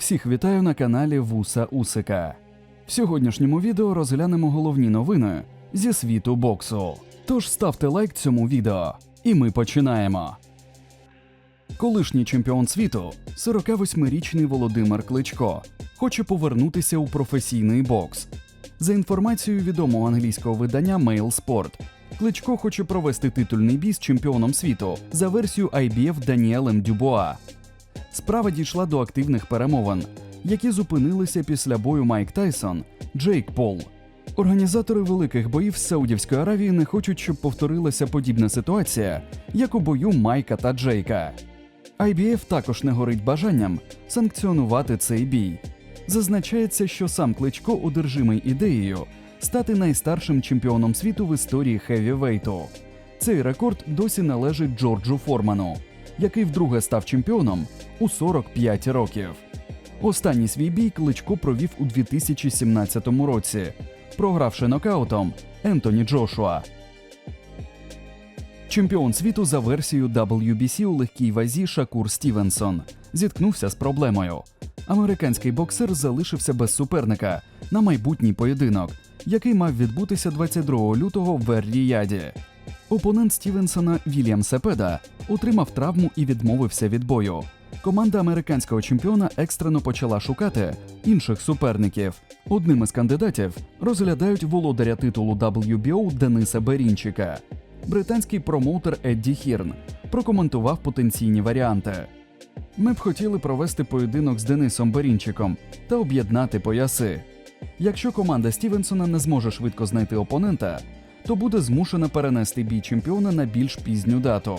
Всіх вітаю на каналі Вуса Усика. В сьогоднішньому відео розглянемо головні новини зі світу боксу. Тож ставте лайк цьому відео, і ми починаємо. Колишній чемпіон світу, 48-річний Володимир Кличко, хоче повернутися у професійний бокс. За інформацією відомого англійського видання Mail Sport, Кличко хоче провести титульний бій з чемпіоном світу за версією IBF Даніелем Дюбуа. Справа дійшла до активних перемовин, які зупинилися після бою Майк Тайсон, Джейк Пол. Організатори великих боїв з Саудівської Аравії не хочуть, щоб повторилася подібна ситуація, як у бою Майка та Джейка. IBF також не горить бажанням санкціонувати цей бій. Зазначається, що сам Кличко одержимий ідеєю стати найстаршим чемпіоном світу в історії хевівейту. Цей рекорд досі належить Джорджу Форману, який вдруге став чемпіоном у 45 років. Останній свій бій Кличко провів у 2017 році, програвши нокаутом Ентоні Джошуа. Чемпіон світу за версією WBC у легкій вазі Шакур Стівенсон зіткнувся з проблемою. Американський боксер залишився без суперника на майбутній поєдинок, який мав відбутися 22 лютого в Ер-Ріяді. Опонент Стівенсона Вільям Сепеда отримав травму і відмовився від бою. Команда американського чемпіона екстрено почала шукати інших суперників. Одним із кандидатів розглядають володаря титулу WBO Дениса Берінчика. Британський промоутер Едді Хірн прокоментував потенційні варіанти. Ми б хотіли провести поєдинок з Денисом Берінчиком та об'єднати пояси. Якщо команда Стівенсона не зможе швидко знайти опонента, то буде змушена перенести бій чемпіона на більш пізню дату.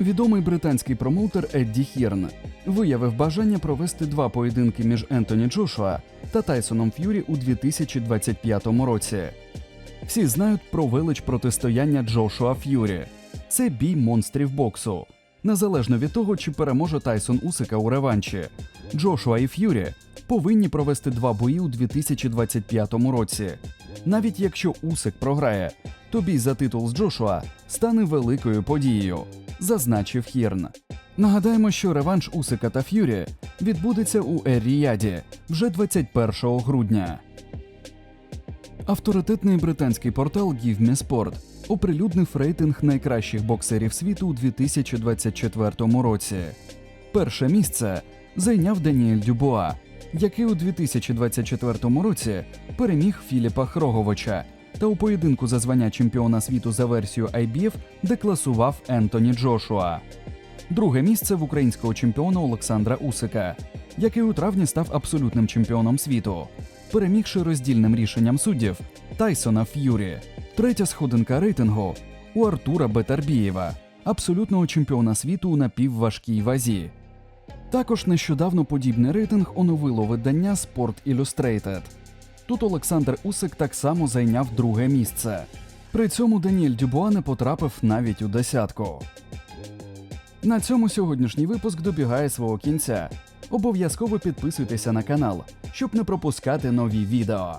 Відомий британський промоутер Едді Хірн виявив бажання провести два поєдинки між Ентоні Джошуа та Тайсоном Ф'юрі у 2025 році. Всі знають про велич протистояння Джошуа Ф'юрі. Це бій монстрів боксу. Незалежно від того, чи переможе Тайсон Усика у реванші, Джошуа і Ф'юрі повинні провести два бої у 2025 році. Навіть якщо Усик програє, то бій за титул з Джошуа стане великою подією, зазначив Хірн. Нагадаємо, що реванш Усика та Ф'юрі відбудеться у Ер-Ріяді вже 21 грудня. Авторитетний британський портал Give Me оприлюднив рейтинг найкращих боксерів світу у 2024 році. Перше місце зайняв Даніель Дюбуа, який у 2024 році переміг Філіпа Хроговича та у поєдинку за звання чемпіона світу за версією IBF декласував Ентоні Джошуа. Друге місце в українського чемпіона Олександра Усика, який у травні став абсолютним чемпіоном світу, перемігши роздільним рішенням суддів Тайсона Ф'юрі. Третя сходинка рейтингу у Артура Бетарбієва, абсолютного чемпіона світу у напівважкій вазі. Також нещодавно подібний рейтинг оновило видання Sport Illustrated. Тут Олександр Усик так само зайняв друге місце. При цьому Даніель Дюбуа не потрапив навіть у десятку. На цьому сьогоднішній випуск добігає свого кінця. Обов'язково підписуйтеся на канал, щоб не пропускати нові відео.